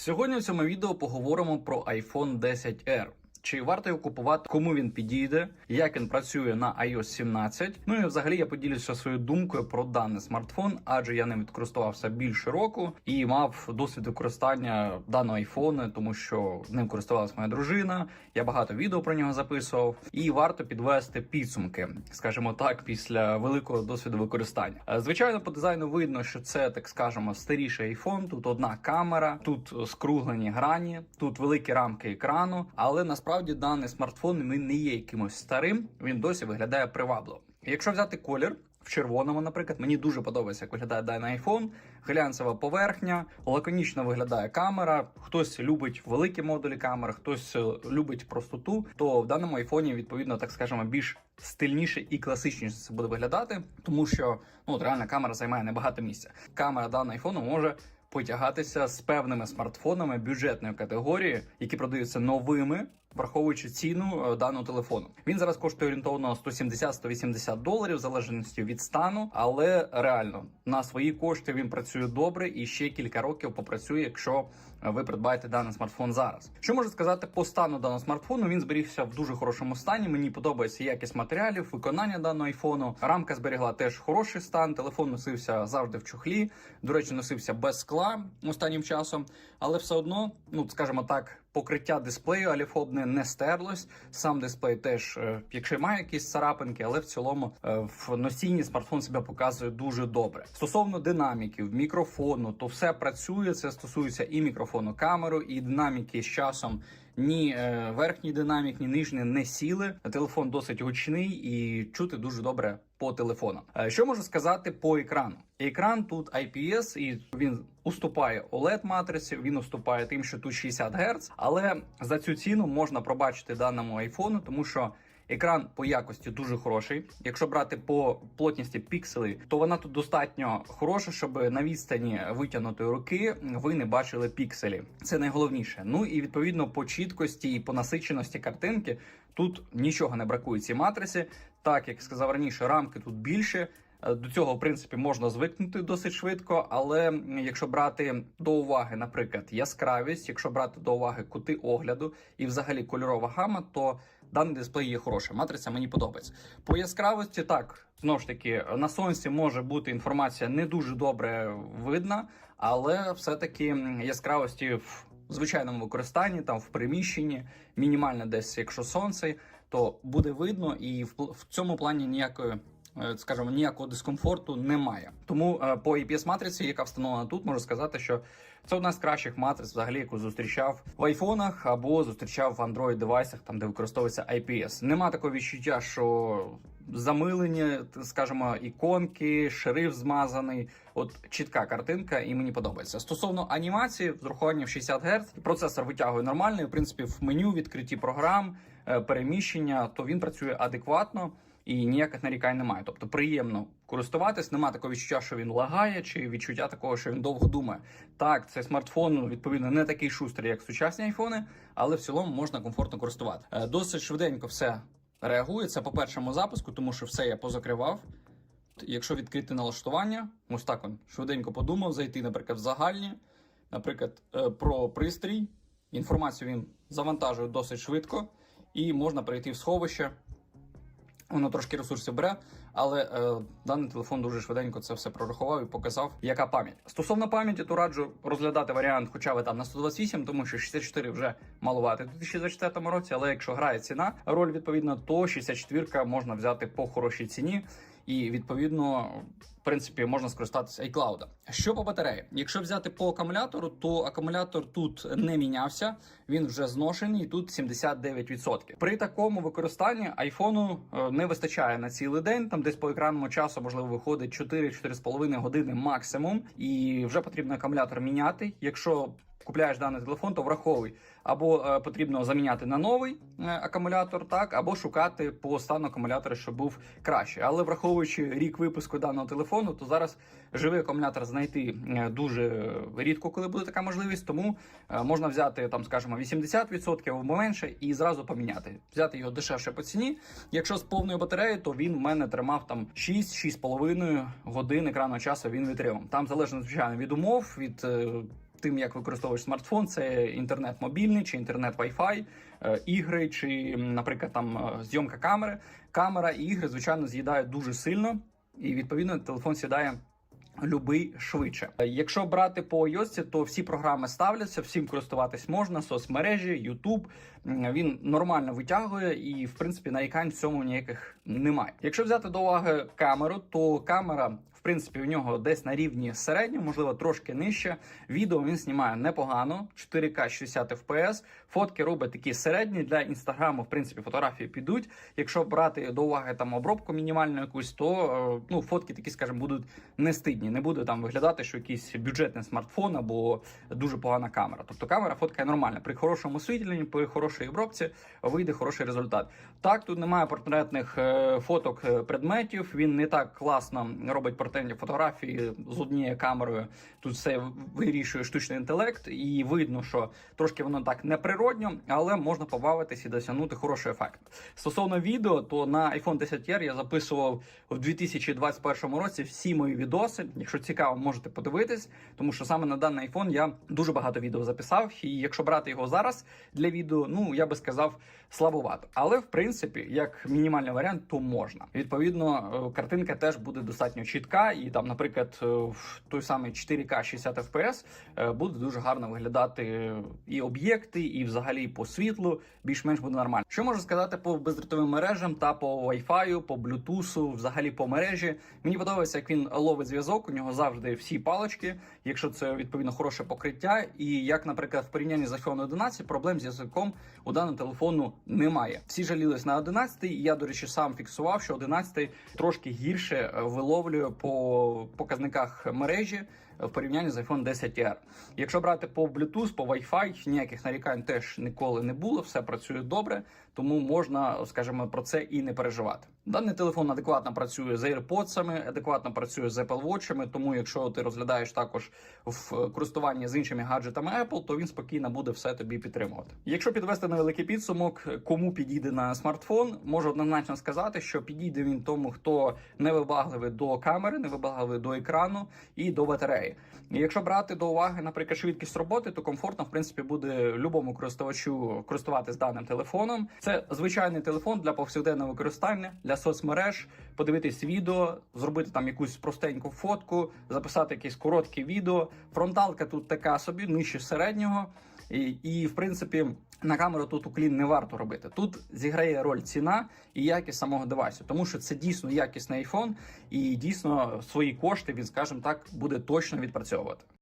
Сьогодні в цьому відео поговоримо про iPhone 10R. Чи варто його купувати, кому він підійде, як він працює на iOS 17. Ну і взагалі я поділюся своєю думкою про даний смартфон, адже я ним користувався більше року і мав досвід використання даного айфону, тому що ним користувалася моя дружина. Я багато відео про нього записував, і варто підвести підсумки, скажімо так, після великого досвіду використання. Е, Звичайно, по дизайну видно, що це так скажемо старіший айфон. Тут одна камера, тут скруглені грані, тут великі рамки екрану, але насправді даний смартфон він не є якимось старим. Він досі виглядає привабливо. Якщо взяти колір. В червоному, наприклад, мені дуже подобається, як виглядає даний iPhone, глянцева поверхня, лаконічно виглядає камера. Хтось любить великі модулі камер, хтось е, любить простоту. То в даному айфоні, відповідно, так скажемо, більш стильніше і класичніше це буде виглядати, тому що ну от реальна камера займає небагато місця. Камера даного айфону може потягатися з певними смартфонами бюджетної категорії, які продаються новими, враховуючи ціну е, даного телефону. Він зараз коштує орієнтовно 170-180 доларів, в залежності від стану, але реально на свої кошти він працює добре і ще кілька років попрацює, якщо е, ви придбаєте даний смартфон зараз. Що можу сказати по стану даного смартфону? Він зберігся в дуже хорошому стані. Мені подобається якість матеріалів, виконання даного айфону. Рамка зберігла теж хороший стан. Телефон носився завжди в чохлі. До речі, носився без скла останнім часом, але все одно, ну скажімо так. Покриття дисплею аліфобне не стерлось. Сам дисплей теж, е, якщо має якісь царапинки, але в цілому е, в носінні смартфон себе показує дуже добре. Стосовно динаміків, мікрофону, то все працює. Це стосується і мікрофону камеру, і динаміки з часом. Ні е, верхній динамік, ні нижній не сіли. Телефон досить гучний і чути дуже добре по телефону. Е, Що можу сказати по екрану? Екран тут IPS, і він уступає oled матриці. Він уступає тим, що тут 60 Гц, але за цю ціну можна пробачити даному айфону, тому що. Екран по якості дуже хороший. Якщо брати по плотності пікселей, то вона тут достатньо хороша, щоб на відстані витягнутої руки ви не бачили пікселі. Це найголовніше. Ну і відповідно по чіткості і по насиченості картинки тут нічого не бракує цій матриці. Так як сказав раніше, рамки тут більше. Е, До цього, в принципі, можна звикнути досить швидко, але якщо брати до уваги, наприклад, яскравість, якщо брати до уваги кути огляду і взагалі кольорова гама, то даний дисплей є хороший. Матриця мені подобається. По яскравості, так знову ж таки, на сонці може бути інформація не дуже добре видна, але все-таки яскравості в звичайному використанні, там в приміщенні, мінімально десь, якщо сонце, то буде видно, і в, цьому плані ніякої. е, Скажімо, ніякого дискомфорту немає. Тому е, по IPS матриці, яка встановлена тут, можу сказати, що це одна з кращих матриць, взагалі, яку зустрічав в айфонах або зустрічав в Android девайсах, там де використовується IPS. Нема такого відчуття, що замилені, т- скажімо, іконки, шрифт змазаний. От чітка картинка, і мені подобається. Стосовно анімації, з урахуванням 60 Гц, процесор витягує нормально. В принципі, в меню відкритті програм, е, переміщення, то він працює адекватно. І ніяких нарікань немає. Тобто приємно користуватись, немає такого відчуття, що він лагає, чи відчуття такого, що він довго думає. Так, цей смартфон ну, відповідно не такий шустрий, як сучасні айфони, але в цілому можна комфортно користувати. Е, Досить швиденько все реагує. Це по першому запуску, тому що все я позакривав. Якщо відкрити налаштування, ось так он швиденько подумав, зайти, наприклад, в загальні, наприклад, е, про пристрій. Інформацію він завантажує досить швидко, і можна перейти в сховище. Воно трошки ресурсів бере, але е, даний телефон дуже швиденько це все прорахував і показав, яка пам'ять. Стосовно пам'яті, то раджу розглядати варіант, хоча ви там на 128, тому що 64 вже малувати у 2024 році. Але якщо грає ціна, роль відповідно, то 64 можна взяти по хорошій ціні. І відповідно, в принципі, можна скористатися iCloud. Що по батареї? Якщо взяти по акумулятору, то акумулятор тут не мінявся, він вже зношений. Тут 79%. При такому використанні айфону е, не вистачає на цілий день. Там десь по екранному часу можливо виходить 4-4,5 години максимум, і вже потрібно акумулятор міняти. Якщо Купляєш даний телефон, то враховуй або е, потрібно заміняти на новий е, акумулятор, так або шукати по стану акумулятора, щоб був краще. Але враховуючи рік випуску даного телефону, то зараз живий акумулятор знайти е, дуже рідко, коли буде така можливість. Тому можна взяти там, скажімо, 80% або менше і зразу поміняти. Взяти його дешевше по ціні. Якщо з повною батареєю, то він в мене тримав там 6-6,5 годин екранного часу. Він витримав. Там залежно звичайно від умов, від тим, як використовуєш смартфон, це інтернет мобільний чи інтернет Wi-Fi, е, ігри, чи, наприклад, там е, зйомка камери. Камера і ігри, звичайно, з'їдають дуже сильно, і відповідно телефон сідає. Любий швидше. Е, Якщо брати по iOS, то всі програми ставляться, всім користуватись можна. Соцмережі, YouTube, він нормально витягує, і в принципі нарікань в цьому ніяких немає. Якщо взяти до уваги камеру, то камера. В принципі, у нього десь на рівні середнього, можливо, трошки нижче. Відео він знімає непогано, 4К 60 FPS. Фотки робить такі середні для інстаграму. В принципі, фотографії підуть. Якщо брати до уваги там обробку мінімальну якусь, то е, ну фотки такі, скажімо, будуть не стидні. Не буде там виглядати, що якийсь бюджетний смартфон або дуже погана камера. Тобто камера фоткає нормально. При хорошому освітленні, при хорошій обробці вийде хороший результат. Так, тут немає портретних е, фоток е, предметів. Він не так класно робить портретні фотографії з однією камерою. Тут все вирішує штучний інтелект, і видно, що трошки воно так неприродньо, але можна побавитись і досягнути хороший ефект. Стосовно відео, то на iPhone 10R я записував в 2021 році всі мої відоси. Якщо цікаво, можете подивитись, тому що саме на даний iPhone я дуже багато відео записав. І якщо брати його зараз для відео, ну я би сказав слабовато. Але в принципі, як мінімальний варіант, то можна. Відповідно, е, картинка теж буде достатньо чітка, і там, наприклад, е, в той самий 4К 60 FPS буде дуже гарно виглядати і об'єкти, і взагалі по світлу більш-менш буде нормально. Що можу сказати по бездротовим мережам та по Wi-Fi, по Bluetooth, взагалі по мережі. Мені подобається, як він ловить зв'язок. У нього завжди всі палички, якщо це відповідно хороше покриття. І як, наприклад, в порівнянні з iPhone 11, проблем з язиком у даного телефону немає. Всі жалілись на 11, і я, до речі, сам фіксував, що 11 трошки гірше е, виловлює по показниках мережі в порівнянні з iPhone 10R. Якщо брати по Bluetooth, по Wi-Fi, ніяких нарікань теж ніколи не було, все працює добре, тому можна, скажімо, про це і не переживати. Даний телефон адекватно працює з AirPods, адекватно працює з Apple Watch, тому якщо ти розглядаєш також в користуванні з іншими гаджетами Apple, то він спокійно буде все тобі підтримувати. Якщо підвести невеликий підсумок, кому підійде на смартфон, можу однозначно сказати, що підійде він тому, хто не вибагливий до камери, не вибагливий до екрану і до батареї. І якщо брати до уваги, наприклад, швидкість роботи, то комфортно в принципі буде любому користувачу користуватись даним телефоном. Це звичайний телефон для повсякденного використання, для соцмереж, подивитись відео, зробити там якусь простеньку фотку, записати якесь коротке відео. Фронталка тут така собі, нижче середнього. І, і в принципі на камеру тут уклін не варто робити. Тут зіграє роль ціна і якість самого девайсу, тому що це дійсно якісний iPhone, і дійсно свої кошти він, скажімо так, буде точно відпрацьовувати.